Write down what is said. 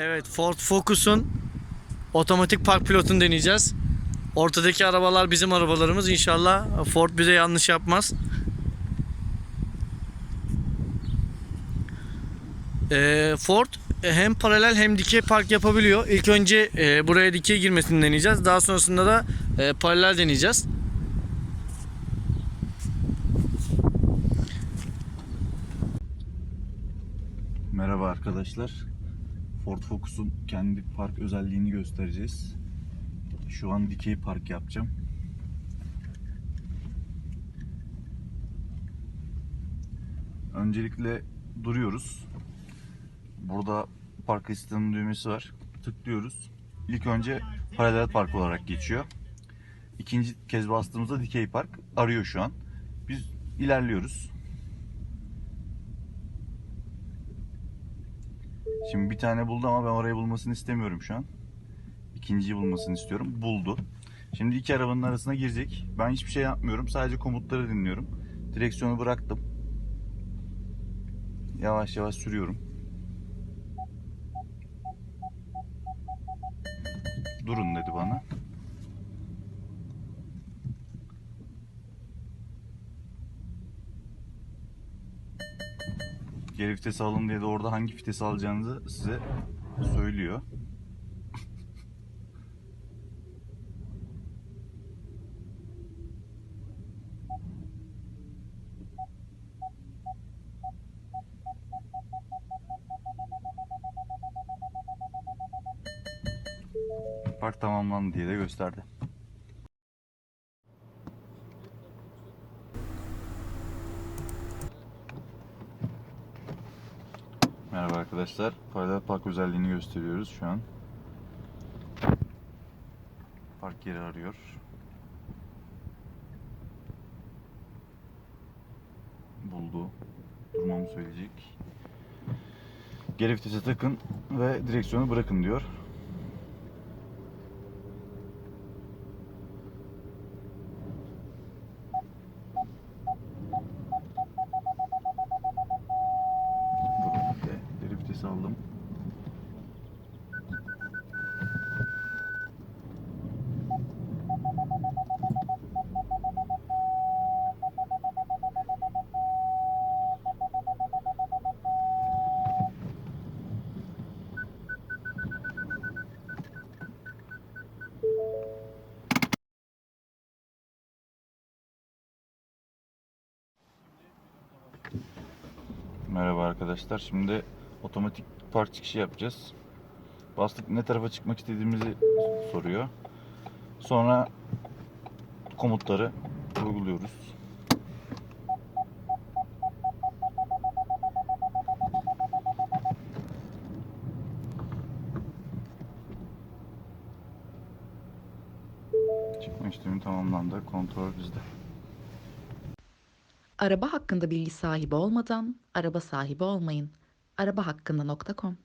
Evet Ford Focus'un otomatik park pilotunu deneyeceğiz. Ortadaki arabalar bizim arabalarımız. İnşallah Ford bize yanlış yapmaz. Ee, Ford hem paralel hem dikey park yapabiliyor. İlk önce e, buraya dikey girmesini deneyeceğiz. Daha sonrasında da e, paralel deneyeceğiz. Merhaba arkadaşlar. Ford Focus'un kendi park özelliğini göstereceğiz. Şu an dikey park yapacağım. Öncelikle duruyoruz. Burada park asistanın düğmesi var. Tıklıyoruz. İlk önce paralel park olarak geçiyor. İkinci kez bastığımızda dikey park arıyor şu an. Biz ilerliyoruz. Şimdi bir tane buldu ama ben orayı bulmasını istemiyorum şu an. İkinciyi bulmasını istiyorum. Buldu. Şimdi iki arabanın arasına girecek. Ben hiçbir şey yapmıyorum. Sadece komutları dinliyorum. Direksiyonu bıraktım. Yavaş yavaş sürüyorum. Durun dedi bana. Geri vites alın diye de orada hangi vitesi alacağınızı size söylüyor. Park tamamlandı diye de gösterdi. Merhaba arkadaşlar. Paralel park özelliğini gösteriyoruz şu an. Park yeri arıyor. Buldu. Durmamı söyleyecek. Geri vitese takın ve direksiyonu bırakın diyor. Durun. Vitesi aldım. Merhaba arkadaşlar. Şimdi otomatik park çıkışı yapacağız. Bastık ne tarafa çıkmak istediğimizi soruyor. Sonra komutları uyguluyoruz. Çıkma işlemi tamamlandı. Kontrol bizde. Araba hakkında bilgi sahibi olmadan araba sahibi olmayın. Arabahakkında.com